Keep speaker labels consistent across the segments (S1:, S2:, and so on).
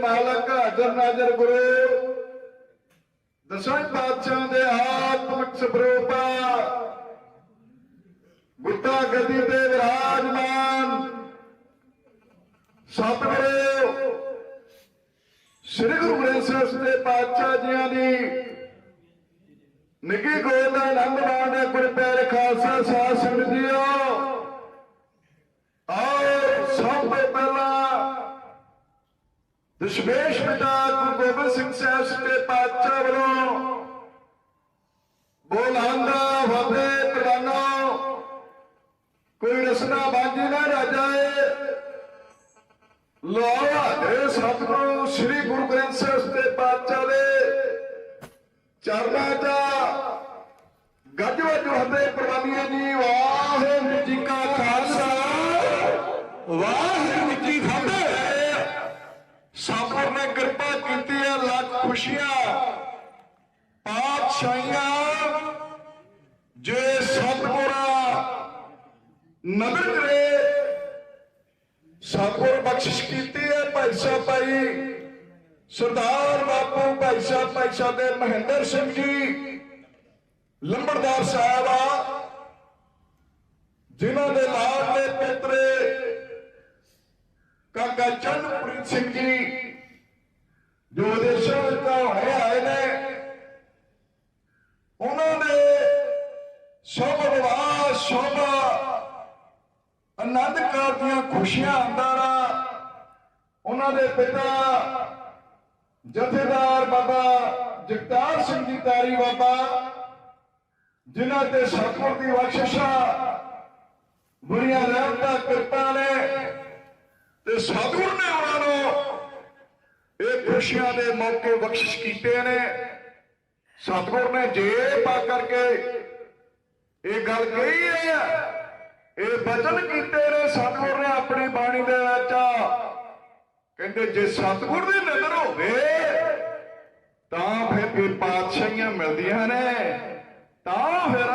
S1: ਮਾਲਕ ਹਾਜ਼ਰ ਨਾਜ਼ਰ ਗੁਰੂ। ਦਸਾਂ ਪਾਤਸ਼ਾਹਾਂ ਦੇ ਆਤਮਿਕ ਸਵਰੂਪਾ ਗੁੱਤਾ ਗੱਦੀ ਤੇ ਵਿਰਾਜਮਾਨ ਸਤਿਗੁਰੂ, ਸ੍ਰੀ ਗੁਰੂ ਗ੍ਰੰਥ ਸਾਹਿਬ ਦੇ ਪਾਤਸ਼ਾਹ ਜੀਆਂ ਦੀ ਨਿੱਗੀ ਗੋਲ ਦਾ ਆਨੰਦ ਮਾਣਦੇ ਗੁਰ ਪਿਆਰੇ ਖਾਲਸਾ ਸਾਧ ਸੰਗਤ ਜੀਓ ਆਓ ਸਭ ਤੋਂ ਪਹਿਲਾਂ ਦਸ਼ਮੇਸ਼ ਪਿਤਾ ਗੁਰੂ ਗੋਬਿੰਦ ਸਿੰਘ ਸਾਹਿਬ ਸੱਚੇ ਪਾਤਸ਼ਾਹ ਵੱਲੋਂ ਬੋਲਾਂਦਾ ਫਤਿਹ ਪ੍ਰਵਾਨੋ, ਕੋਈ ਰਸਨਾ ਬਾਜੀ ਨਾ ਰਾਜਾਏ। ਲੋਹਾ ਦੇ ਸਤਿਗੁਰੂ ਸ੍ਰੀ ਗੁਰੂ ਗ੍ਰੰਥ ਸਾਹਿਬ ਸੱਚੇ ਪਾਤਸ਼ਾਹ ਦੇ ਚਰਨਾਂ 'ਚ ਗੱਜ ਵੱਜ ਫਤਿਹ ਪ੍ਰਵਾਨੀਆਂ ਜੀ ਵਾਹਿਗੁਰੂ ਜੀ ਕਾ ਖਾਲਸਾ ਵਾਹਿਗੁਰੂ ਜੀ ਕੀ ਫਤਿਹ ਸਤਿਗੁਰ ਨੇ ਕਿਰਪਾ ਕੀਤੀ ਹੈ ਲੱਖ ਖੁਸ਼ੀਆਂ ਪਾਤਸ਼ਾਹੀਆਂ ਜੇ ਸਤਿਗੁਰਾ ਨਦਰ ਕਰੇ। ਸਤਿਗੁਰ ਬਖਸ਼ਿਸ਼ ਕੀਤੀ ਹੈ ਭਾਈ ਸਾਹਿਬ ਭਾਈ। ਸਰਦਾਰ ਬਾਪੂ ਭਾਈ ਸਾਹਿਬ ਭਾਈ ਸਾਹਿਬ ਦੇ ਮਹਿੰਦਰ ਸਿੰਘ ਜੀ। ਲੰਬੜਦਾਰ ਸਾਹਿਬ ਆ। ਜਿਨ੍ਹਾਂ ਦੇ ਲਾਡਲੇ ਪੁੱਤਰੇ ਕਾਕਾ ਚੰਨਪ੍ਰੀਤ ਸਿੰਘ ਜੀ, ਜੋ ਵਿਦੇਸ਼ਾਂ ਵਿੱਚ ਤਾਂ ਹੁਣੇ ਆਏ ਨੇ ਉਹਨਾਂ ਦੇ ਸ਼ੁਭ ਵਿਵਾਹ ਸ਼ੁਭ ਆਨੰਦ ਦੀਆਂ ਖੁਸ਼ੀਆਂ ਅੰਦਰ ਉਹਨਾਂ ਦੇ ਪਿਤਾ, ਜਥੇਦਾਰ ਬਾਬਾ ਜਗਤਾਰ ਸਿੰਘ ਜੀ ਤਾਰੀ ਬਾਬਾ, ਜਿਨ੍ਹਾਂ ਤੇ ਸਤਿਗੁਰ ਦੀ ਬਖਸ਼ਿਸ਼ਾ ਬੁਰੀਆਂ ਰਹਿਮਤਾਂ, ਕਿਰਪਾ ਨੇ, ਤੇ ਸਤਿਗੁਰ ਨੇ ਉਹਨਾਂ ਨੂੰ ਇਹ ਖੁਸ਼ੀਆਂ ਦੇ ਮੌਕੇ ਬਖਸ਼ਿਸ਼ ਕੀਤੇ ਨੇ। ਸਤਿਗੁਰ ਨੇ ਜੇ ਪਾ ਕਰਕੇ ਇਹ ਗੱਲ ਕਹੀ ਹੈ ਇਹ ਬਚਨ ਕੀਤੇ ਨੇ ਸਤਿਗੁਰ ਨੇ ਆਪਣੀ ਬਾਣੀ ਦੇ ਵਿੱਚ। ਕਹਿੰਦੇ ਜੇ ਸਤਿਗੁਰ ਦੀ ਨਜ਼ਰ ਹੋਵੇ ਤਾਂ ਫਿਰ ਇਹ ਪਾਤਸ਼ਾਹੀਆਂ ਮਿਲਦੀਆਂ ਨੇ। ਤਾਂ ਫਿਰ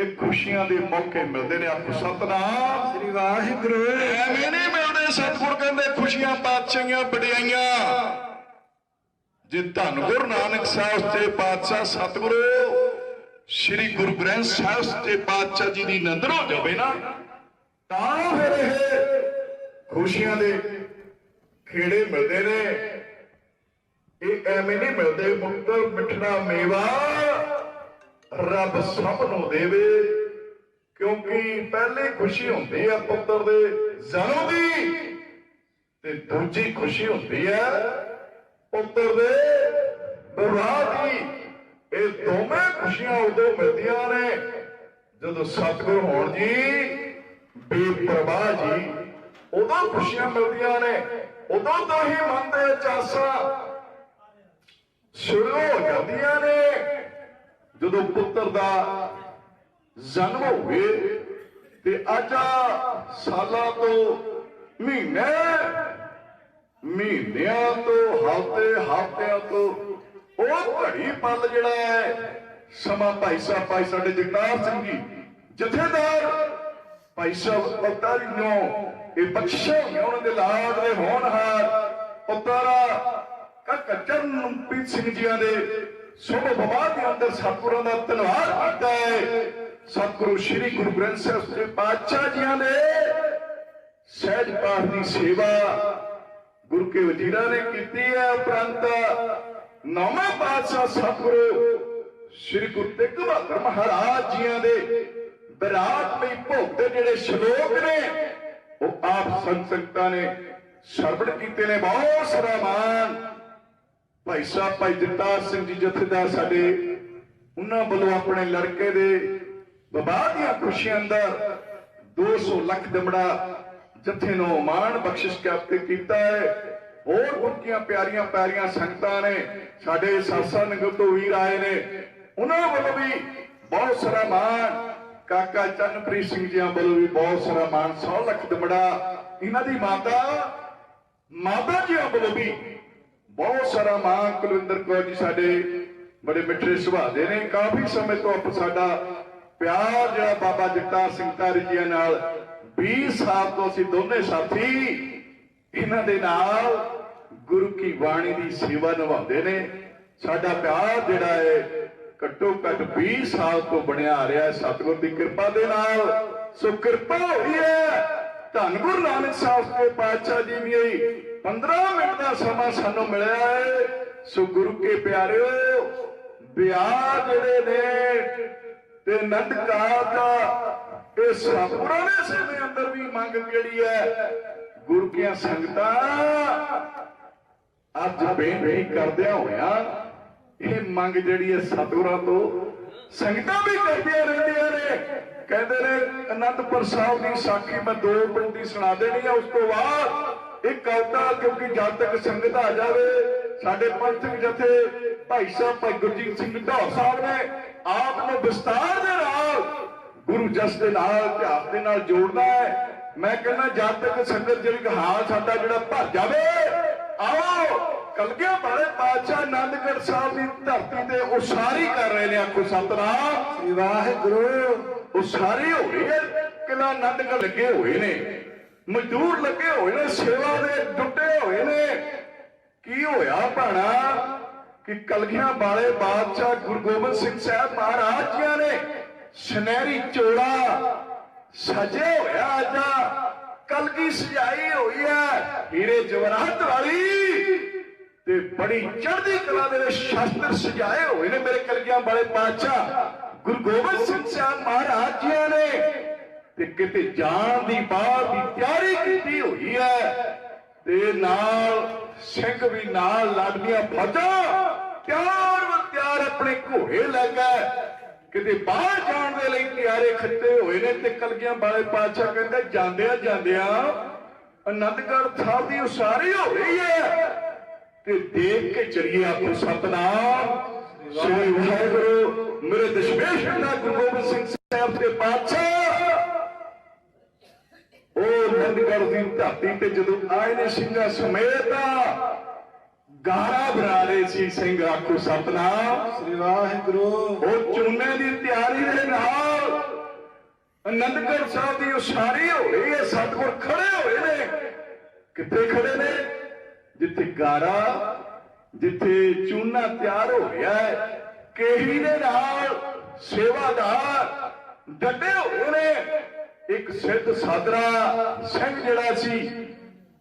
S1: ਇਹ ਖੁਸ਼ੀਆਂ ਦੇ ਮੌਕੇ ਮਿਲਦੇ ਨੇ ਆਪੋ ਸਤਨਾਮ।
S2: ਸ੍ਰੀ ਵਾਹਿਗੁਰੂ।
S1: ਐਵੇਂ ਨਹੀਂ ਮਿਲਦੇ ਸਤਿਗੁਰ ਕਹਿੰਦੇ ਖੁਸ਼ੀਆਂ ਪਾਤਸ਼ਾਹੀਆਂ ਵਡਿਆਈਆਂ। ਜੇ ਧੰਨ ਗੁਰੂ ਨਾਨਕ ਸਾਹਿਬ ਤੇ ਪਾਤਸ਼ਾਹ ਸਤਿਗੁਰੂ ਸ੍ਰੀ ਗੁਰੂ ਗ੍ਰੰਥ ਸਾਹਿਬ ਤੇ ਪਾਤਸ਼ਾਹ ਜੀ ਦੀ ਨੰਦਰ ਹੋ ਜਾਵੇ ਨਾ, ਤਾਂ ਫਿਰ ਇਹ ਖੁਸ਼ੀਆਂ ਦੇ ਖੇੜੇ ਮਿਲਦੇ ਨੇ। ਇਹ ਐਵੇਂ ਨਹੀਂ ਮਿਲਦੇ ਮੁਕਤਰ ਮਿੱਠੜਾ ਮੇਵਾ ਰੱਬ ਸਭ ਨੂੰ ਦੇਵੇ, ਕਿਉਂਕਿ ਪਹਿਲੀ ਖੁਸ਼ੀ ਹੁੰਦੀ ਹੈ ਪੁੱਤਰ ਦੇ ਜਨਮ ਦੀ, ਤੇ ਦੂਜੀ ਖੁਸ਼ੀ ਹੁੰਦੀ ਹੈ ਪੁੱਤਰ ਦੇ ਵਿਵਾਹ ਦੀ। ਇਹ ਦੋਵੇਂ ਖੁਸ਼ੀਆਂ ਉਦੋਂ ਮਿਲਦੀਆਂ ਨੇ ਜਦੋਂ ਸਤਿਗੁਰ ਹੋਣ ਜੀ, ਬੇਪਰਵਾਹ ਜੀ, ਉਦੋਂ ਖੁਸ਼ੀਆਂ ਮਿਲਦੀਆਂ ਨੇ, ਉਦੋਂ ਤੋਂ ਹੀ ਮਨ ਦੇ ਚਾਸਾ ਸ਼ੁਰੂ ਹੋ ਜਾਂਦੀਆਂ ਨੇ। ਜਦੋਂ ਪੁੱਤਰ ਦਾ ਜਨਮ ਹੋਵੇ ਤੇ ਅੱਜ ਸਾਲਾਂ ਤੋਂ ਮਹੀਨੇ, ਮਹੀਨਿਆਂ ਤੋਂ ਹਫ਼ਤੇ, ਹਫ਼ਤਿਆਂ ਤੋਂ ਉਹ ਘੜੀ ਪਲ ਜਿਹੜਾ ਹੈ, ਸਮਾਂ ਭਾਈ ਸਾਹਿਬ, ਭਾਈ ਸਾਡੇ ਜਗਤਾਰ ਸਿੰਘ ਜੀ, ਜਥੇਦਾਰ ਭਾਈ ਸਾਹਿਬ ਅਵਤਾਰੀ ਨੂੰ ਇਹ ਬਖਸ਼ਿਆ ਉਹਨਾਂ ਦੇ ਲਾਡ ਦੇ ਹੋਣਹਾਰ ਪੁੱਤਰਾ ਕਾਕਾ ਚਰਨਪ੍ਰੀਤ ਸਿੰਘ ਜੀਆਂ ਦੇ ਸੁਭ ਵਿਵਾਹ ਦੇ ਅੰਦਰ ਸਤਿਗੁਰਾਂ ਦਾ ਧੰਨਵਾਦ ਕਰਦਾ ਹੈ। ਸਤਿਗੁਰੂ ਸ੍ਰੀ ਗੁਰੂ ਗ੍ਰੰਥ ਸਾਹਿਬ ਦੇ ਪਾਤਸ਼ਾਹ ਜੀਆਂ ਨੇ ਸਹਿਜ ਪਾਠ ਦੀ ਸੇਵਾ ਗੁਰੂ ਕੇ ਵਜ਼ੀਰਾਂ ਨੇ ਕੀਤੀ ਹੈ ਉਪਰੰਤ ਨੌਵਾਂ ਪਾਤਸ਼ਾਹ ਸਤਿਗੁਰੂ ਸ੍ਰੀ ਗੁਰੂ ਤੇਗ ਬਹਾਦਰ ਮਹਾਰਾਜ ਜੀਆਂ ਦੇ ਵਿਰਾਟਮਈ ਭੋਗ ਦੇ ਜਿਹੜੇ ਸ਼ਲੋਕ ਨੇ, ਉਹ ਆਪ ਸੰਤ ਸੰਗਤਾਂ ਨੇ ਸਰਵਣ ਕੀਤੇ ਨੇ। ਬਹੁਤ ਸਾਰਾ ਭਾਈ ਸਾਹਿਬ, ਭਾਈ ਜਗਤਾਰ ਸਿੰਘ ਜੀ ਜਥੇਦਾਰ ਸਾਡੇ, ਉਹਨਾਂ ਵੱਲੋਂ ਆਪਣੇ ਲੜਕੇ ਦੇ ਵਿਵਾਹ ਦੀਆਂ ਖੁਸ਼ੀਆਂ ਅੰਦਰ 200 ਲੱਖ ਦਮੜਾ ਜਥੇ ਨੂੰ ਮਾਣ ਬਖਸ਼ਿਸ਼ ਕਰਕੇ ਕੀਤਾ ਹੈ। ਹੋਰ ਗੁਰਕੀਆਂ ਪਿਆਰੀਆਂ ਪਿਆਰੀਆਂ ਸੰਗਤਾਂ ਨੇ, ਸਾਡੇ ਸਾਸਾ ਨਗਰ ਤੋਂ ਵੀਰ ਆਏ ਨੇ। ਉਹਨਾਂ ਵੱਲੋਂ ਵੀ ਬਹੁਤ ਸਾਰਾ ਮਾਣ, ਕਾਕਾ ਚੰਨਪ੍ਰੀਤ ਸਿੰਘ ਜੀਆਂ ਵੱਲੋਂ ਵੀ ਬਹੁਤ ਸਾਰਾ ਮਾਣ 100 ਲੱਖ ਦਮੜਾ। ਇਹਨਾਂ ਦੀ ਮਾਤਾ ਮਾਤਾ ਜੀਆਂ ਵੱਲੋਂ ਵੀ ਬਹੁਤ ਸਾਰਾ ਮਾਂ ਕੁਲਵਿੰਦਰ ਕੌਰ ਜੀ ਸਾਡੇ ਬੜੇ ਮਿੱਠੇ ਸੁਭਾਅ ਦੇ ਨੇ। ਕਾਫੀ ਸਮੇਂ ਤੋਂ ਆਪ ਸਾਡਾ ਪਿਆਰ ਜਿਹੜਾ ਬਾਬਾ ਜਗਤਾਰ ਸਿੰਘ ਤਾਰੀ ਜੀ ਨਾਲ 20 ਸਾਲ ਤੋਂ ਅਸੀਂ ਦੋਨੇ ਸਾਥੀ ਇਹਨਾਂ ਦੇ ਨਾਲ ਗੁਰੂ ਕੀ ਬਾਣੀ ਦੀ ਸੇਵਾ ਨਿਭਾਉਂਦੇ ਨੇ। ਸਾਡਾ ਪਿਆਰ ਜਿਹੜਾ ਹੈ ਘੱਟੋ ਘੱਟ 20 ਸਾਲ ਤੋਂ ਬਣਿਆ ਆ ਰਿਹਾ ਸਤਿਗੁਰ ਦੀ ਕਿਰਪਾ ਦੇ ਨਾਲ। ਸੋ ਕਿਰਪਾ ਹੋਈ ਹੈ। ਧੰਨ ਗੁਰੂ ਨਾਨਕ ਸਾਹਿਬ ਦੇ ਪਾਤਸ਼ਾਹ ਜੀ ਵੀ 15 ਮਿੰਟ ਦਾ ਸਮਾਂ ਸਾਨੂੰ ਮਿਲਿਆ ਹੈ। ਸੋ ਗੁਰੂ ਕੇ ਪਿਆਰਿਓ, ਵਿਆਹ ਜਿਹੜੇ ਨੇ ਤੇ ਨੰਦਕਾਰ ਦਾ, ਇਹ ਸਤਿਗੁਰਾਂ ਦੇ ਸਮੇਂ ਅੰਦਰ ਵੀ ਮੰਗ ਜਿਹੜੀ ਹੈ ਗੁਰੂ ਕੀਆਂ ਸੰਗਤਾਂ, ਅੱਜ ਬੇਨਤੀ ਕਰਦਿਆਂ ਹੋਇਆ, ਇਹ ਮੰਗ ਜਿਹੜੀ ਹੈ ਸਤਿਗੁਰਾਂ ਤੋਂ, ਸੰਗਤਾਂ ਵੀ ਕਰਦੀਆਂ ਰਹਿੰਦੀਆਂ ਨੇ। ਕਹਿੰਦੇ ਨੇ, ਅਨੰਦਪੁਰ ਸਾਹਿਬ ਦੀ ਸਾਖੀ ਮੈਂ ਦੋ ਮਿੰਟ ਸੁਣਾ ਦੇਣੀ ਆ, ਉਸ ਤੋਂ ਬਾਅਦ ਇਹ ਕਵਿਤਾ, ਕਿਉਂਕਿ ਜਦ ਤੱਕ ਸੰਗਤ ਆ ਜਾਵੇ, ਸਾਡੇ ਪੰਥਕ ਜਥੇ ਭਾਈ ਸਾਹਿਬ, ਭਾਈ ਗੁਰਜੀਤ ਸਿੰਘ ਢਾਹ ਸਾਹਿਬ ਨੇ ਆਪ ਨੂੰ ਵਿਸਤਾਰ ਦੇ ਨਾਲ ਗੁਰੂ ਜਸ ਦੇ ਨਾਲ ਇਤਿਹਾਸ ਦੇ ਨਾਲ ਜੋੜਨਾ ਹੈ। ਮੈਂ ਕਹਿੰਦਾ ਜਦ ਤੱਕ ਸੰਗਤ ਜਿਹੜੀ ਹਾਲ ਸਾਡਾ ਜਿਹੜਾ ਭਰ ਜਾਵੇ ਆਓ ਕਲਗੀਆਂ ਵਾਲੇ ਪਾਤਸ਼ਾਹ ਆਨੰਦਗੜ੍ਹ ਸਾਹਿਬ ਦੀ ਧਰਤੀ ਤੇ ਉਸਾਰੀ ਕਰ ਰਹੇ ਨੇ ਆਖੋ ਸਤਨਾਮ।
S2: ਵਾਹਿਗੁਰੂ।
S1: ਉਸਾਰੀ ਹੋ ਰਹੀ ਹੈ ਕਿਲਾ ਆਨੰਦਗੜ੍ਹ ਲੱਗੇ ਹੋਏ ਨੇ ਮਜ਼ਦੂਰ ਲੱਗੇ ਹੋਏ ਨੇ ਸੇਵਾ ਦੇ ਡੁੱਟੇ ਹੋਏ ਨੇ। ਕੀ ਹੋਇਆ ਭਾਣਾ? ਕਿ ਕਲਗੀਆਂ ਵਾਲੇ ਬਾਦਸ਼ਾਹ ਗੁਰੂ ਗੋਬਿੰਦ ਸਿੰਘ ਸਾਹਿਬ ਮਹਾਰਾਜ ਜੀਆਂ ਨੇ ਸੁਨਹਿਰੀ ਚੋਲਾ ਸਜੇ ਹੋਇਆ ਅੱਜ। ਕਲਗੀ ਸਜਾਈ ਹੋਈ ਹੈ? ਹੀਰੇ ਜਵਰਾਤ ਵਾਲੀ। ਤੇ ਬੜੀ ਚੜ੍ਹਦੀ ਕਲਾ ਦੇ ਸ਼ਾਸਤਰ ਸਜਾਏ ਹੋਏ ਨੇ ਮੇਰੇ ਕਲਗੀਆਂ ਵਾਲੇ ਬਾਦਸ਼ਾਹ ਗੁਰੂ ਗੋਬਿੰਦ ਸਿੰਘ ਸਾਹਿਬ ਮਹਾਰਾਜ ਜੀਆਂ ਨੇ। ਤੇ ਕਿਤੇ ਜਾਣ ਦੀ ਬਾਹਰ ਦੀ ਤਿਆਰੀ ਕੀਤੀ ਹੋਈ ਹੈ। ਤੇ ਨਾਲ ਸਿੰਘ ਵੀ ਨਾਲ ਲੜਦੀਆਂ ਫੌਜਾਂ ਤਿਆਰ ਵਰ ਤਿਆਰ ਆਪਣੇ ਘੋੜੇ ਲੈ ਕੇ ਕਿਤੇ ਬਾਹਰ ਜਾਣ ਦੇ ਲਈ ਤਿਆਰੇ ਖੱਤੇ ਹੋਏ ਨੇ ਤੇ ਕਲਗੀਆਂ ਵਾਲੇ ਪਾਤਸ਼ਾਹ ਕਹਿੰਦੇ, ਜਾਂਦਿਆਂ ਜਾਂਦਿਆਂ ਆਨੰਦਗੜ੍ਹ ਸਾਹਿਬ ਦੀ ਉਸਾਰੀ ਹੋ ਰਹੀ ਹੈ। ਤੇ ਦੇਖ ਕੇ ਚਲੀਏ ਆਪੋ ਸਤਨਾਮ। ਸ੍ਰੀ ਵਾਹਿਗੁਰੂ, ਮੇਰੇ ਦਸ਼ਮੇਸ਼ ਦਾ ਗੁਰੂ ਗੋਬਿੰਦ ਸਿੰਘ ਸਾਹਿਬ ਦੇ ਪਾਤਸ਼ਾਹ। ਉਹ ਨੰਦਗੜ੍ਹ ਦੀ ਧਰਤੀ ਤੇ ਜਦੋਂ ਆਏ ਨੇ ਸਿੰਘਾਂ ਸਮੇਤ ਗਾਰਾ ਬਣਾ ਰਹੇ ਸੀ ਸਿੰਘ ਆਖੋ ਸਤਨਾਮ।
S2: ਸ੍ਰੀ ਵਾਹਿਗੁਰੂ।
S1: ਉਹ ਚੂਨੇ ਦੀ ਤਿਆਰੀ ਦੇ ਨਾਲ ਆਨੰਦਗੜ੍ਹ ਸਾਹਿਬ ਦੀ ਉਸਾਰੀ ਹੋ ਰਹੀ ਹੈ ਸਤਿਗੁਰ ਖੜੇ ਹੋਏ ਨੇ। ਕਿੱਥੇ ਖੜੇ ਨੇ? ਜਿੱਥੇ ਗਾਰਾ ਜਿੱਥੇ ਚੂਨਾ ਤਿਆਰ ਹੋ ਰਿਹਾ ਹੈ ਕੇਹੀ ਦੇ ਨਾਲ ਸੇਵਾਦਾਰ ਡੱਡੇ ਹੋਏ ਨੇ। ਇੱਕ ਸਿੱਧ ਸਾਦਰਾ ਸਿੰਘ ਜਿਹੜਾ ਸੀ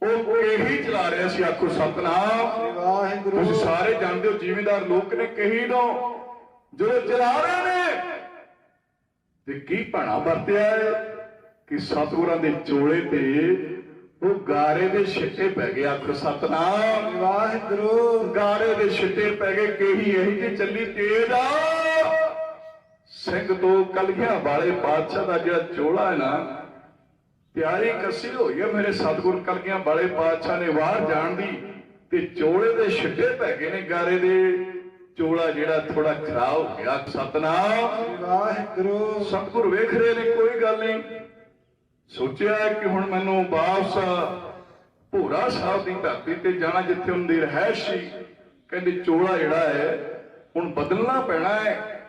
S1: ਉਹ ਕੇਹੀ ਚਲਾ ਰਿਹਾ ਸੀ ਆਖੋ ਸਤਨਾਮ।
S2: ਵਾਹਿਗੁਰੂ।
S1: ਤੁਸੀਂ ਸਾਰੇ ਜਾਣਦੇ ਹੋ ਜ਼ਿਮੀਂਦਾਰ ਲੋਕ ਨੇ ਕਹੀ ਨੂੰ ਜਦੋਂ ਚਲਾ ਰਹੇ ਨੇ ਤੇ ਕੀ ਭਾਣਾ ਵਰਤਿਆ ਹੈ ਕਿ ਸਤਿਗੁਰਾਂ ਦੇ ਚੋਲੇ ਤੇ ਉਹ ਗਾਰੇ ਦੇ ਛਿੱਟੇ ਪੈ ਗਏ ਆਖੋ ਸਤਨਾਮ।
S2: ਵਾਹਿਗੁਰੂ।
S1: ਗਾਰੇ ਦੇ ਛਿੱਟੇ ਪੈ ਗਏ ਕਹੀ ਇਹੀ ਜੀ ਚੱਲੀ ਤੇਜ਼ ਆ। ਸਿੰਘ ਤੋਂ ਕਲਗੀਆਂ ਵਾਲੇ ਬਾਦਸ਼ਾਹ ਦਾ ਜਿਹੜਾ ਚੋਲਾ ਹੈ ਨਾ ਤਿਆਰੀ ਕੱਸੀ ਹੋਈ ਹੈ ਮੇਰੇ ਸਤਗੁਰ ਕਲਗੀਆਂ ਵਾਲੇ ਪਾਤਸ਼ਾਹ ਨੇ ਬਾਹਰ ਜਾਣ ਦੀ ਤੇ ਚੋਲੇ ਦੇ ਛਿੱਟੇ ਪੈ ਗਏ ਨੇ ਗਾਰੇ ਦੇ। ਚੋਲਾ ਜਿਹੜਾ ਥੋੜਾ ਖਰਾਬ ਹੋ ਗਿਆ। ਸਤਨਾਮ।
S2: ਵਾਹਿਗੁਰੂ।
S1: ਸਤਗੁਰ ਵੇਖ ਰਹੇ ਨੇ ਕੋਈ ਗੱਲ ਨਹੀਂ। ਸੋਚਿਆ ਕਿ ਹੁਣ ਮੈਨੂੰ ਵਾਪਸ ਭੋਰਾ ਸਾਹਿਬ ਦੀ ਧਰਤੀ ਤੇ ਜਾਣਾ ਜਿੱਥੇ ਹੁੰਦੀ ਰਹਿਸ਼ ਸੀ। ਕਹਿੰਦੇ ਚੋਲਾ ਜਿਹੜਾ ਹੈ ਹੁਣ ਬਦਲਣਾ ਪੈਣਾ ਹੈ।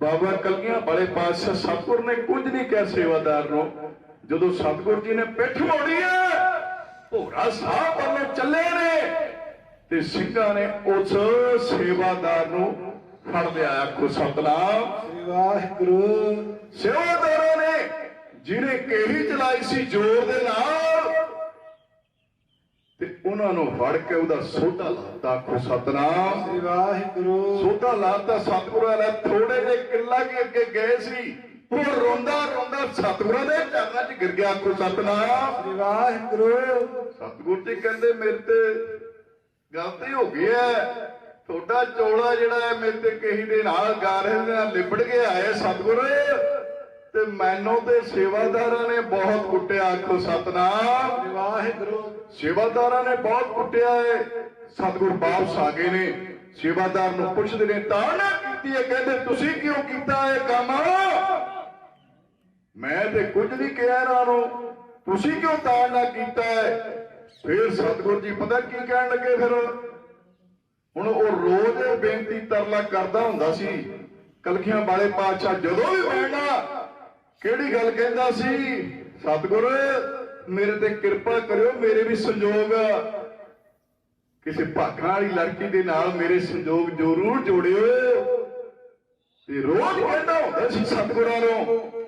S1: ਬਾਬਾ ਕਲਗੀਆਂ ਵਾਲੇ ਪਾਤਸ਼ਾਹ ਸਤਗੁਰ ਨੇ ਕੁਝ ਨਹੀਂ ਕਿਹਾ ਸੇਵਾਦਾਰ ਨੂੰ। ਜਦੋਂ ਸਤਿਗੁਰ ਜੀ ਨੇ ਪਿੱਠ ਮੋੜੀ ਹੈ ਭੋਰਾ ਸਾਹਿਬ ਵੱਲੋਂ ਚੱਲੇ ਨੇ ਤੇ ਸਿੰਘਾਂ ਨੇ ਉਸ ਸੇਵਾਦਾਰ ਨੂੰ ਫੜ ਲਿਆ ਆਖੋ ਸਤਨਾਮ।
S2: ਵਾਹਿਗੁਰੂ।
S1: ਸੇਵਾਦਾਰਾਂ ਨੇ ਜਿਹਨੇ ਕੇਹੀ ਚਲਾਈ ਸੀ ਜ਼ੋਰ ਦੇ ਨਾਲ ਤੇ ਉਹਨਾਂ ਨੂੰ ਫੜ ਕੇ ਉਹਦਾ ਸੋਧਾ ਲਾਤਾ ਆਖੋ ਸਤਨਾਮ।
S2: ਵਾਹਿਗੁਰੂ।
S1: ਸੋਧਾ ਲਾਤਾ ਸਤਿਗੁਰਾਂ ਨੇ ਥੋੜੇ ਜਿਹੇ ਕਿੱਲਾ ਕੇ ਅੱਗੇ ਗਏ ਸੀ। ਉਹ ਰੋਂਦਾ ਰੋਂਦਾ ਸਤਿਗੁਰਾਂ ਦੇ ਚਰਨਾਂ 'ਚ ਗਿਰ ਗਿਆ ਆਖੋ ਸਤਨਾਮ।
S2: ਸ੍ਰੀ ਵਾਹਿਗੁਰੂ।
S1: ਸਤਿਗੁਰ ਜੀ ਕਹਿੰਦੇ ਮੇਰੇ ਤੇ ਗਲਤੀ ਹੋ ਗਈ ਹੈ। ਤੁਹਾਡਾ ਚੋਲਾ ਜਿਹੜਾ ਹੈ ਮੇਰੇ ਤੇ ਕਹੀ ਦੇ ਨਾਲ ਗਾਰੇ ਨਾਲ ਲਿਬੜ ਕੇ ਆਏ ਸਤਿਗੁਰ। ਤੇ ਮੈਨੂੰ ਤੇ ਸੇਵਾਦਾਰਾਂ ਨੇ ਬਹੁਤ ਕੁੱਟਿਆ ਆਖੋ ਸਤਨਾਮ।
S2: ਵਾਹਿਗੁਰੂ।
S1: ਸੇਵਾਦਾਰਾਂ ਨੇ ਬਹੁਤ ਕੁੱਟਿਆ ਹੈ ਸਤਿਗੁਰ ਵਾਪਸ ਆ ਗਏ ਨੇ। ਸੇਵਾਦਾਰ ਨੂੰ ਪੁੱਛਦੇ ਨੇ ਤਾਣਾ ਕੀਤੀ ਹੈ ਕਹਿੰਦੇ ਤੁਸੀਂ ਕਿਉਂ ਕੀਤਾ ਇਹ ਕੰਮ? ਮੈਂ ਤੇ ਕੁਝ ਨਹੀਂ ਕਿਹਾ ਇਹਨਾਂ ਨੂੰ। ਤੁਸੀਂ ਕਿਉਂ ਤਾਣਾ ਕੀਤਾ ਹੈ? ਫਿਰ ਸਤਿਗੁਰ ਜੀ ਪਤਾ ਕੀ ਕਹਿਣ ਲੱਗੇ ਫਿਰ? ਹੁਣ ਉਹ ਰੋਜ਼ ਬੇਨਤੀ ਤਰਲਾ ਕਰਦਾ ਹੁੰਦਾ ਸੀ, ਕਲਖੀਆਂ ਵਾਲੇ ਪਾਤਸ਼ਾਹ ਜਦੋਂ ਵੀ ਮਿਲਣਾ ਕਿਹੜੀ ਗੱਲ ਕਹਿੰਦਾ ਸੀ? ਸਤਿਗੁਰ, ਮੇਰੇ ਤੇ ਕਿਰਪਾ ਕਰਿਓ, ਮੇਰੇ ਵੀ ਸੰਜੋਗ ਕਿਸੇ ਭਾਗਾਂ ਵਾਲੀ ਲੜਕੀ ਦੇ ਨਾਲ ਮੇਰੇ ਸੰਜੋਗ ਜ਼ਰੂਰ ਜੋੜਿਓ। ਤੇ ਰੋਜ਼ ਕਹਿੰਦਾ ਹੁੰਦਾ ਸੀ ਸਤਿਗੁਰਾਂ ਨੂੰ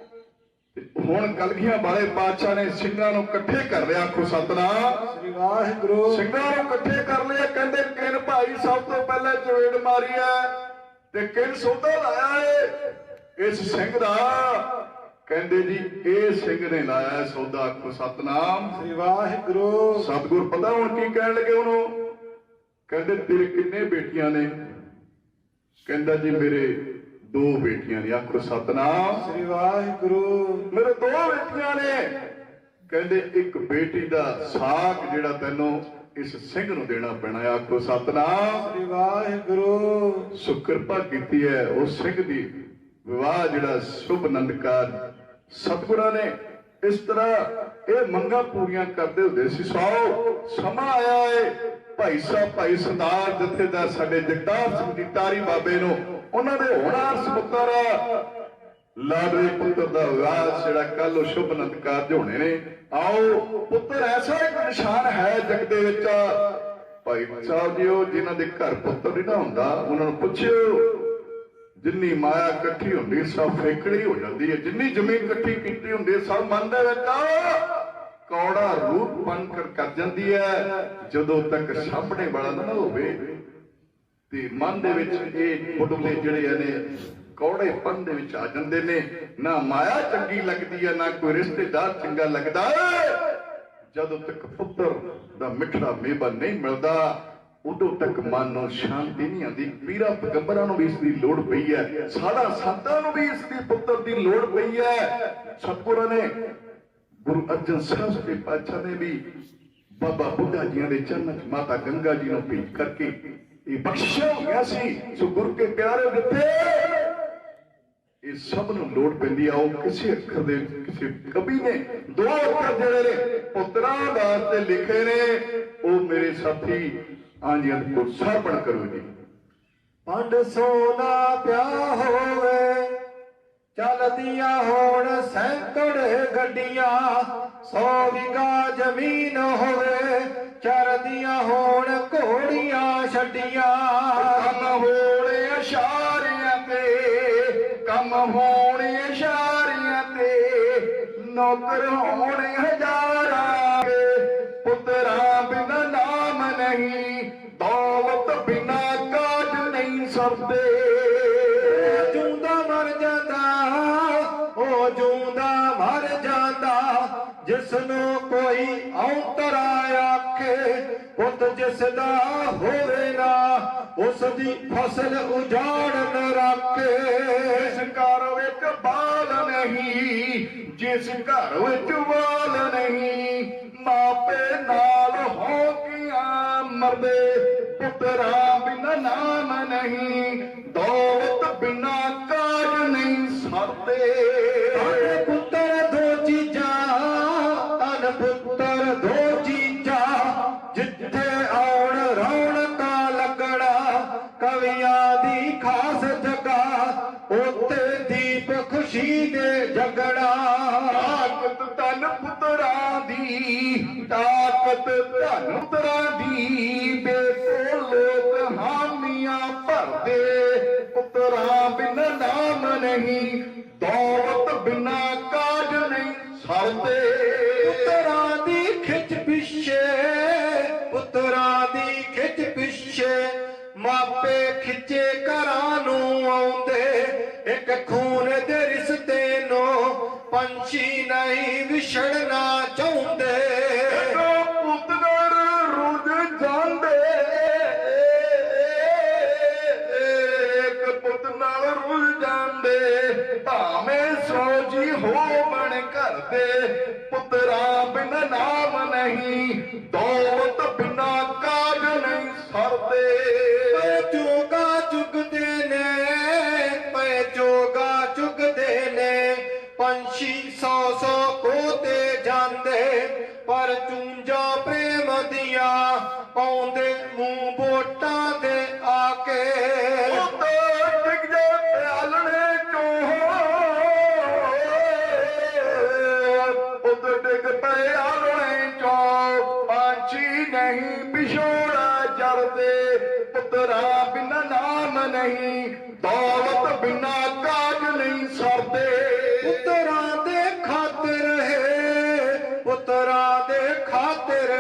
S1: ਹੁਣ ਕਲਗੀਆਂ ਵਾਲੇ ਬਾਦਸ਼ਾਹ ਨੇ ਸਿੰਘਾਂ ਨੂੰ ਇਕੱਠੇ ਕਰ ਲਿਆ ਆਖੋ ਸਤਨਾਮ।
S2: ਸ੍ਰੀ ਵਾਹਿਗੁਰੂ।
S1: ਸਿੰਘਾਂ ਨੂੰ ਇਕੱਠੇ ਕਰ ਲਿਆ ਕਹਿੰਦੇ ਕਿਨ ਭਾਈ ਸਭ ਤੋਂ ਪਹਿਲਾਂ ਚਵੇੜ ਮਾਰੀ ਐ ਤੇ ਕਿਨ ਸੋਧਾ ਲਾਇਆ ਏ? ਇਸ ਸਿੰਘ ਦਾ। ਕਹਿੰਦੇ ਜੀ ਇਹ ਸਿੰਘ ਨੇ ਲਾਇਆ ਹੈ ਸੌਦਾ ਆਖੋ ਸਤਨਾਮ।
S2: ਸ੍ਰੀ ਵਾਹਿਗੁਰੂ।
S1: ਸਤਿਗੁਰ ਪਤਾ ਹੁਣ ਕੀ ਕਹਿਣ ਲੱਗੇ ਉਹਨੂੰ? ਕਹਿੰਦੇ ਤੇਰੇ ਕਿੰਨੇ ਬੇਟੀਆਂ ਨੇ? ਕਹਿੰਦਾ ਜੀ ਮੇਰੇ ਦੋ ਬੇਟੀਆਂ ਨੇ ਆਖੋ ਸਤਨਾਮ।
S2: ਸ੍ਰੀ ਵਾਹਿਗੁਰੂ।
S1: ਮੇਰੇ ਦੋ ਬੇਟੀਆਂ ਨੇ। ਕਹਿੰਦੇ ਇੱਕ ਬੇਟੀ ਦਾ ਸਾਕ ਜਿਹੜਾ ਤੈਨੂੰ ਇਸ ਸਿੰਘ ਨੂੰ ਦੇਣਾ ਪੈਣਾ। ਆਖੋ ਸਤਨਾਮ।
S2: ਸ੍ਰੀ ਵਾਹਿਗੁਰੂ।
S1: ਸੁਕਿਰਪਾ ਕੀਤੀ ਹੈ ਉਸ ਸਿੰਘ ਦੀ ਵਿਵਾਹ ਜਿਹੜਾ ਸ਼ੁਭ ਨੰਦਕਾਰ ਸਤਿਗੁਰਾਂ ਨੇ ਇਸ ਤਰ੍ਹਾਂ ਇਹ ਮੰਗਾਂ ਪੂਰੀਆਂ ਕਰਦੇ ਹੁੰਦੇ ਸੀ। ਸੋ ਸਮਾਂ ਆਇਆ ਏ ਭਾਈ ਸਾਹਿਬ ਭਾਈ ਸਰਦਾਰ ਜਥੇਦਾਰ ਸਾਡੇ ਜਗਤਾਰ ਸਿੰਘ ਦੀ ਤਾਰੀ ਬਾਬੇ ਨੂੰ ਉਹਨਾਂ ਦੇ ਹੋਣਾਰ ਸਪੁੱਤਰ ਲਾਡਲੇ ਪੁੱਤਰ ਦਾ ਵਿਆਹ ਜਿਹੜਾ ਕੱਲ ਉਹ ਸ਼ੁਭ ਨੰਦਕਾਰ ਹੋਣੇ ਨੇ। ਆਓ, ਪੁੱਤਰ, ਐਸਾ ਇੱਕ ਨਿਸ਼ਾਨ ਹੈ ਜਗ ਦੇ ਵਿੱਚ। ਭਾਈ ਸਾਹਿਬ ਜੀ ਜਿਨ੍ਹਾਂ ਦੇ ਘਰ ਪੁੱਤਰ ਨਹੀਂ ਨਾ ਹੁੰਦਾ, ਉਹਨਾਂ ਨੂੰ ਪੁੱਛਿਓ, ਜਿੰਨੀ ਮਾਇਆ ਇਕੱਠੀ ਹੁੰਦੀ, ਸਭ ਫੇਕੜੀ ਹੋ ਜਾਂਦੀ ਹੈ। ਜਿੰਨੀ ਜ਼ਮੀਨ ਇਕੱਠੀ ਕੀਤੀ ਹੁੰਦੀ, ਸਭ ਮਨ ਦੇ ਵਿੱਚ ਕੌੜਾ ਰੂਪ ਬਣ ਕਰ ਕਰ ਜਾਂਦੀ ਹੈ। ਜਦੋਂ ਤੱਕ ਸਾਹਮਣੇ ਵਾਲਾ ਨਾ ਹੋਵੇ ਤੇ ਮਨ ਦੇ ਵਿੱਚ ਇਹ ਫੁੱਟਲੇ ਜਿਹੜੇ ਨੇ ਕੌੜੇ ਪੰਨ ਦੇ ਵਿੱਚ ਆ ਜਾਂਦੇ ਨੇ। ਨਾ ਮਾਇਆ ਚੰਗੀ ਲੱਗਦੀ ਹੈ ਨਾ ਕੋਈ ਰਿਸ਼ਤੇਦਾਰ ਚੰਗਾ ਲੱਗਦਾ। ਜਦੋਂ ਤੱਕ ਪੁੱਤਰ ਦਾ ਮਿੱਠੜਾ ਮੇਵਾ ਨਹੀਂ ਮਿਲਦਾ, ਉਦੋਂ ਤੱਕ ਮਨ ਨੂੰ ਸ਼ਾਂਤੀ ਨਹੀਂ ਆਉਂਦੀ। ਪੀਰਾ ਪੈਗੰਬਰਾਂ ਨੂੰ ਵੀ ਇਸ ਦੀ ਲੋੜ ਪਈ ਹੈ। ਸਾਡਾ ਸੰਤਾਂ ਨੂੰ ਵੀ ਇਸ ਦੀ ਪੁੱਤਰ ਦੀ ਲੋੜ ਪਈ ਹੈ। ਸਤਿਗੁਰਾਂ ਨੇ, ਗੁਰੂ ਅਰਜਨ ਸਾਹਿਬ ਦੇ ਪਾਤਸ਼ਾਹ ਨੇ ਵੀ ਬਾਬਾ ਬੁੱਢਾ ਜੀਆਂ ਦੇ ਚਰਨਾਂ 'ਚ ਮਾਤਾ ਗੰਗਾ ਜੀ ਨੂੰ ਭੇਟ ਕਰਕੇ ਇਹ ਬਖਸ਼ਿਆ ਗਿਆ ਸੀ, ਸੋ ਗੁਰੂ ਕੇ ਪਿਆਰੇ ਦਿੱਤੇ। ਇਹ ਸਭ ਨੂੰ ਲੋੜ ਪੈਂਦੀ ਆ, ਉਹ ਕਿਸੇ ਅੱਖਰ ਦੇ, ਕਿਸੇ ਕਵੀ ਨੇ ਦੋ ਅੱਖਰ ਜਿਹੜੇ ਨੇ, ਪੁੱਤਰਾਂ ਵਾਸਤੇ ਲਿਖੇ ਨੇ। ਉਹ ਮੇਰੇ ਸਾਥੀ, ਆਂਜੀਆਂ ਕੋ ਸਰਪਣ ਕਰੋ ਜੀ।
S2: ਪੰਡ ਸੋਨਾ ਪਿਆ ਹੋਵੇ ਚੱਲਦੀਆਂ ਹੋਣ ਸੈਂਕੜੇ ਗੱਡੀਆਂ, ਸੌ ਵਿਗਾ ਜ਼ਮੀਨ ਹੋਵੇ। ਚਰਦੀਆਂ ਹੋਣ ਘੋੜੀਆਂ ਛੱਡੀਆਂ।
S1: ਕੰਮ ਹੋਣੇ ਇਸ਼ਾਰਿਆਂ ਤੇ, ਕੰਮ ਹੋਣੇ ਇਸ਼ਾਰਿਆਂ ਤੇ, ਨੌਕਰ ਹੋਣੇ ਹਜ਼ਾਰਾਂ ਦੇ ਪੁੱਤਰਾਂ ਬਿਨਾ ਨਾਮ ਨਹੀਂ, ਦੌਲਤ ਬਿਨਾ ਕਾਜ ਨਹੀਂ ਸਰਦੇ।
S2: ਜੂੰਦਾ ਮਰ ਜਾਂਦਾ ਉਹ ਜੂੰਦਾ ਮਰ ਜਾਂਦਾ, ਜਿਸ ਨੂੰ ਕੋਈ ਔਂਤਰਾ ਆਖੇ ਪੁੱਤ ਜਿਸ ਦਾ ਹੋਵੇ ਨਾ, ਉਸ ਦੀ ਫਸਲ ਉਜਾੜ ਨ ਰੱਖੇ।
S1: ਜਿਸ ਘਰ ਵਿੱਚ ਬਾਲ ਨਹੀਂ, ਜਿਸ ਘਰ ਵਿੱਚ ਬਾਲ ਨਹੀਂ, ਮਾਪੇ ਨਾਲ ਹੋ ਗਿਆ ਮਰਦੇ? ਪੁੱਤਰਾ ਬਿਨਾ ਨਾਮ ਨਹੀਂ, ਦੌਲਤ ਬਿਨਾ ਕਾਜ ਨਹੀਂ ਸਰਦੇ।
S2: ਦੇ
S1: ਤਾਕਤ ਤਨ ਪੁੱਤਰਾਂ ਦੀ, ਤਾਕਤ ਧਨ ਪੁੱਤਰਾਂ ਦੀ। ਬੇਕੋ ਲੋਕ ਹਾਮੀਆਂ ਭਰਦੇ, ਪੁੱਤਰਾਂ ਬਿਨ ਨਾਮ ਨਹੀਂ, ਦੌਲਤ ਬਿਨਾ ਕਾਜ ਨਹੀਂ ਸਰਦੇ।
S2: ਪੁੱਤਰਾਂ ਦੀ ਖਿੱਚ ਪਿੱਛੇ, ਪੁੱਤਰਾਂ ਦੀ ਖਿੱਚ ਪਿੱਛੇ, ਮਾਪੇ ਖਿੱਚੇ ਘਰਾਂ ਨੂੰ ਆਉਂਦੇ, ਇੱਕ ਖੂਨ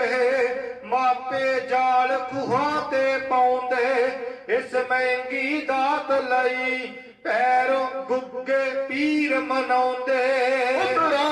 S2: ਖਾਤਰ ਮਾਪੇ ਜਾਲ ਖੂਹਾਂ ਤੇ ਪਾਉਂਦੇ। ਇਸ ਮਹਿੰਗੀ ਦਾਤ ਲਈ ਪੈਰੋਂ ਗੁੱਗੇ ਪੀਰ ਮਨਾਉਂਦੇ।
S1: ਪੁੱਤਰਾਂ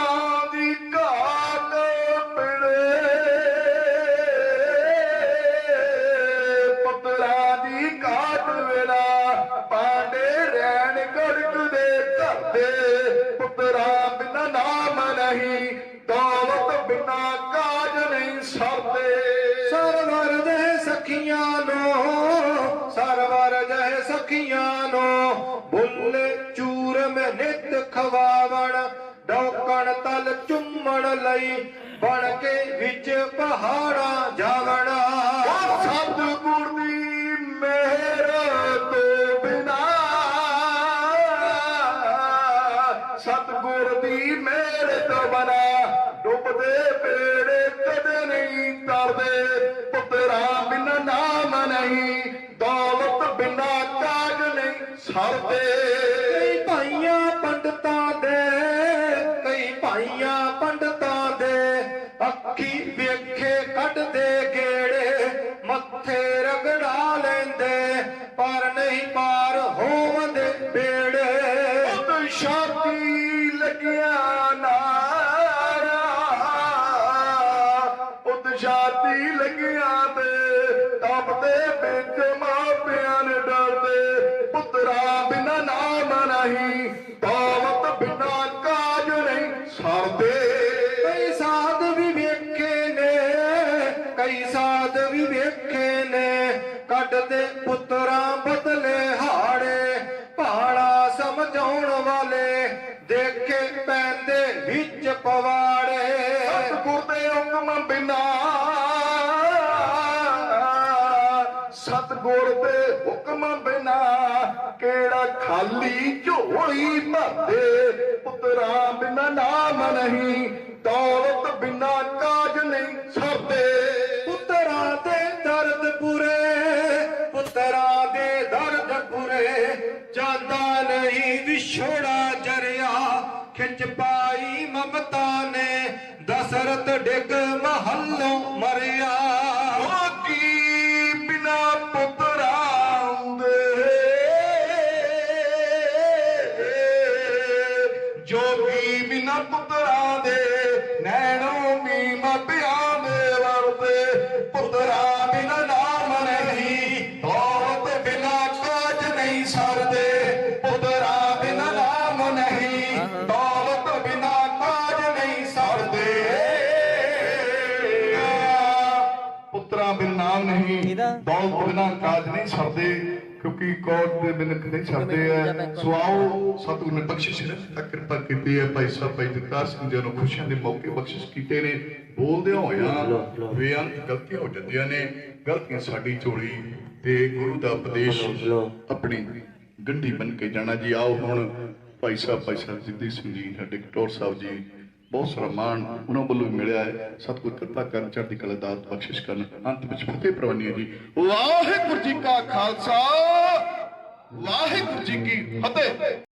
S2: ਸਖੀਆਂ ਨੂੰ, ਸਰਵਰ ਦੇ ਸਖੀਆਂ ਨੂੰ, ਬੁੱਲੇ ਚੂਰਮ ਨਿਤ ਖਵਾਵਣ, ਡੋਕਣ ਤਲ ਚੁੰਮਣ ਲਈ ਬਣ ਕੇ ਵਿੱਚ ਪਹਾੜਾਂ ਜਾਵਣਾ।
S1: ਉਹ ਸਤਿਗੁਰ ਦੀ ਮਿਹਰ ਤੋਂ ਬਿਨਾ ਸਤਿਗੁਰ ਦੀ ਮਿਹਰ ਤੋਂ ਬਿਨਾ ਡੁੱਬਦੇ ਪੇੜੇ ਕਦੇ ਨਹੀਂ ਤਰਦੇ। ਪੁੱਤਰਾ ਬਿਨ ਨਾਮ ਨਹੀਂ, ਦੌਲਤ ਬਿਨਾ ਕਾਜ ਨਹੀਂ ਸਰਦੇ।
S2: ਕਈ ਭਾਈਆਂ ਪੰਡਤਾਂ ਦੇ, ਕਈ ਭਾਈਆਂ ਪੰਡਤਾਂ ਦੇ, ਅੱਖੀ ਵੇਖੇ ਕੱਢਦੇ ਗੇੜੇ ਵੀ ਨੇ, ਕੱਢਦੇ ਪੁੱਤਰਾਂ ਬਦਲੇ ਹਾੜੇ। ਭਾੜਾ ਸਮਝਾਉਣ ਵਾਲੇ ਦੇਖੇ ਪੈਂਦੇ ਵਿੱਚ ਪਵਾੜੇ।
S1: ਸਤਿਗੁਰ ਦੇ ਹੁਕਮ ਬਿਨਾ ਸਤਿਗੁਰ ਦੇ ਹੁਕਮ ਬਿਨਾ ਕਿਹੜਾ ਖਾਲੀ ਝੋਲੀ ਭਰਦੇ? ਪੁੱਤਰਾਂ ਬਿਨਾ ਨਾਮ ਨਹੀਂ, ਦੌਲਤ ਬਿਨਾ ਕਾਜ ਨਹੀਂ ਸਰਦੇ।
S2: ਖਿੱਚ ਪਾਈ ਮਮਤਾ ਨੇ ਦਸਰਤ ਡਿੱਗ ਮਹੱਲੋਂ ਮਰਿਆ।
S1: ਪੁੱਤਰਾਂ ਬਿਨ ਨਾਮ ਨਹੀਂ? ਦੌਲਤ ਬਿਨਾ ਕਾਜ ਨਹੀਂ ਸਰਦੇ ਕਿਉਂਕਿ ਕੋਟ ਦੇ ਬਿਨ ਕਦੇ ਸਰਦੇ ਆ ਸੋ ਆਓ ਸਤਿਗੁਰ ਨੇ ਬਖਸ਼ਿਸ਼ ਰੱਖਾ ਕਿਰਪਾ ਕੀਤੀ ਹੈ ਭਾਈ ਸਾਹਿਬ ਭਾਈ ਜਗਤਾਰ ਸਿੰਘ ਜੀ ਨੂੰ ਖੁਸ਼ੀਆਂ ਦੇ ਮੌਕੇ ਬਖਸ਼ਿਸ਼ ਕੀਤੇ ਨੇ। ਬੋਲਦੇ ਹੋਇਆਂ ਬੇਅੰਤ ਗਲਤੀਆਂ ਹੋ ਜਾਂਦੀਆਂ ਨੇ। ਗਲਤੀਆਂ ਸਾਡੀ ਝੋਲੀ ਤੇ ਗੁਰੂ ਦਾ ਉਪਦੇਸ਼ ਆਪਣੀ ਗੰਢੀ ਬਣ ਕੇ ਜਾਣਾ ਜੀ। ਆਓ ਹੁਣ ਭਾਈ ਸਾਹਿਬ ਭਾਈ ਸਾਹਿਬ ਜਗਦੀਪ ਸਿੰਘ ਜੀ ਸਾਡੇ ਕਟੋਰ ਸਾਹਿਬ ਜੀ ਬਹੁਤ ਸਾਰਾ ਮਾਣ ਉਹਨਾਂ ਵੱਲੋਂ ਵੀ ਮਿਲਿਆ ਹੈ। ਸਤਿਗੁਰ ਕਿਰਪਾ ਕਰਨ ਚੜ੍ਹਦੀ ਕਲਾ ਦਾਤ ਬਖਸ਼ਿਸ਼ ਕਰਨ। ਅੰਤ ਵਿੱਚ ਫਤਿਹ ਪ੍ਰਵਾਨੀ ਹੈ ਜੀ। ਵਾਹਿਗੁਰੂ ਜੀ ਕਾ ਖਾਲਸਾ। ਵਾਹਿਗੁਰੂ ਜੀ ਕੀ ਫਤਿਹ।